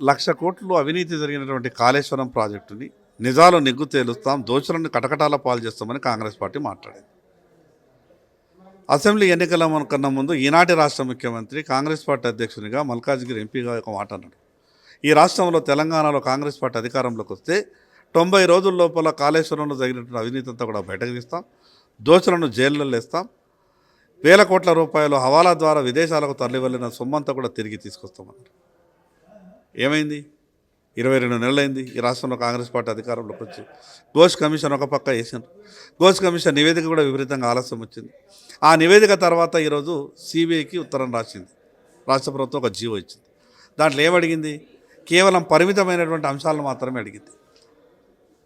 లక్ష కోట్లు అవినీతి జరిగినటువంటి కాళేశ్వరం ప్రాజెక్టుని నిజాలు నిగ్గు తేలుస్తాం దోషులను కటకటాల పాలు చేస్తామని కాంగ్రెస్ పార్టీ మాట్లాడింది. అసెంబ్లీ ఎన్నికల కన్నా ముందు ఈనాటి రాష్ట్ర ముఖ్యమంత్రి కాంగ్రెస్ పార్టీ అధ్యక్షునిగా మల్కాజ్గిరి ఎంపీగా ఒక మాట అన్నాడు. ఈ రాష్ట్రంలో తెలంగాణలో కాంగ్రెస్ పార్టీ అధికారంలోకి వస్తే తొంభై రోజుల లోపల కాళేశ్వరంలో జరిగినటువంటి అవినీతి అంతా కూడా బయటకు తీస్తాం దోషులను జైల్లో వేస్తాం వేల కోట్ల రూపాయలు హవాలా ద్వారా విదేశాలకు తరలివెళ్ళిన సొమ్మంతా కూడా తిరిగి తీసుకొస్తామన్నారు. ఏమైంది? ఇరవై రెండు నెలలైంది. ఈ రాష్ట్రంలో కాంగ్రెస్ పార్టీ అధికారంలోకి వచ్చి ఘోష్ కమిషన్ ఒక పక్క వేసారు ఘోష్ కమిషన్ నివేదిక కూడా విపరీతంగా ఆలస్యం వచ్చింది. ఆ నివేదిక తర్వాత ఈరోజు సిబిఐకి ఉత్తరం రాసింది. రాష్ట్ర ప్రభుత్వం ఒక జీవో ఇచ్చింది. దాంట్లో ఏమడిగింది? కేవలం పరిమితమైనటువంటి అంశాలను మాత్రమే అడిగింది.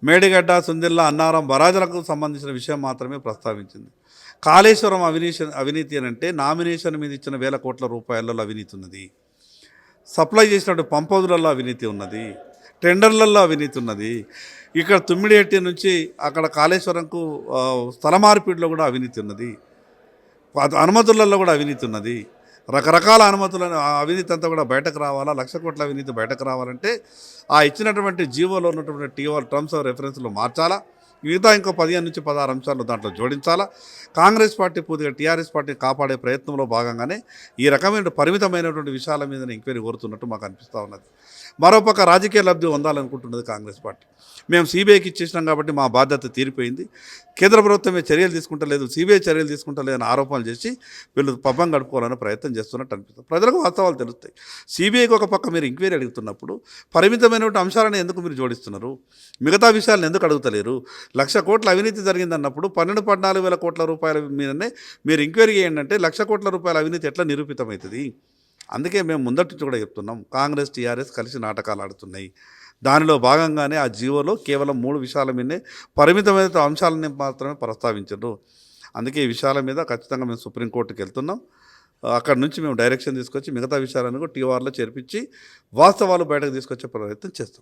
మేడిగడ్డ సుందిల్లా అన్నారం బరాజులకు సంబంధించిన విషయం మాత్రమే ప్రస్తావించింది. కాళేశ్వరం అవినీతి అవినీతి అని అంటే నామినేషన్ మీద ఇచ్చిన వేల కోట్ల రూపాయలలో అవినీతి ఉన్నది. సప్లై చేసినట్టు పంపౌదులలో అవినీతి ఉన్నది టెండర్లలో అవినీతి ఉన్నది. ఇక్కడ తుమ్మిడిహట్టి నుంచి అక్కడ కాళేశ్వరంకు స్థల మార్పిడిలో కూడా అవినీతి ఉన్నది. అనుమతులలో కూడా అవినీతి ఉన్నది. రకరకాల అనుమతులను అవినీతి అంతా కూడా బయటకు రావాలా? లక్ష కోట్ల అవినీతి బయటకు రావాలంటే ఆ ఇచ్చినటువంటి జీవోలో ఉన్నటువంటి టీఓ టర్మ్స్ ఆఫ్ రెఫరెన్స్లు మార్చాలా? మిగతా ఇంకో పదిహేను నుంచి పదహారు అంశాలు దాంట్లో జోడించాలా? కాంగ్రెస్ పార్టీ పూర్తిగా టీఆర్ఎస్ పార్టీని కాపాడే ప్రయత్నంలో భాగంగానే ఈ రకమైన పరిమితమైనటువంటి విషయాల మీద ఎంక్వైరీ కోరుతున్నట్టు మాకు అనిపిస్తూ ఉన్నది. మరోపక్క రాజకీయ లబ్ధి పొందాలనుకుంటున్నది కాంగ్రెస్ పార్టీ. మేము సిబిఐకి ఇచ్చేసినాం కాబట్టి మా బాధ్యత తీరిపోయింది. కేంద్ర ప్రభుత్వమే చర్యలు తీసుకుంటలేదు సిబిఐ చర్యలు తీసుకుంటలేదని ఆరోపణలు చేసి వీళ్ళు పబ్బం గడుపుకోవాలని ప్రయత్నం చేస్తున్నట్టు అనిపిస్తుంది. ప్రజలకు వాస్తవాలు తెలుస్తాయి. సిబిఐకి ఒక పక్క మీరు ఎంక్వైరీ అడుగుతున్నప్పుడు పరిమితమైనటువంటి అంశాలను ఎందుకు మీరు జోడిస్తున్నారు? మిగతా విషయాలను ఎందుకు అడుగుతలేరు? లక్ష కోట్ల అవినీతి జరిగిందన్నప్పుడు పన్నెండు పద్నాలుగు వేల కోట్ల రూపాయల మీదనే మీరు ఎంక్వైరీ చేయండి అంటే లక్ష కోట్ల రూపాయల అవినీతి ఎట్లా నిరూపితమవుతుంది? అందుకే మేము ముందటి కూడా చెప్తున్నాం కాంగ్రెస్ టీఆర్ఎస్ కలిసి నాటకాలు ఆడుతున్నాయి. దానిలో భాగంగానే ఆ జీవోలో కేవలం మూడు విషయాల మీదనే పరిమితమైన అంశాలని మాత్రమే ప్రస్తావించారు. అందుకే ఈ విషయాల మీద ఖచ్చితంగా మేము సుప్రీంకోర్టుకి వెళ్తున్నాం. అక్కడ నుంచి మేము డైరెక్షన్ తీసుకొచ్చి మిగతా విషయాలను కూడా టీఆర్లో చేర్పించి వాస్తవాలు బయటకు తీసుకొచ్చే ప్రయత్నం చేస్తాం.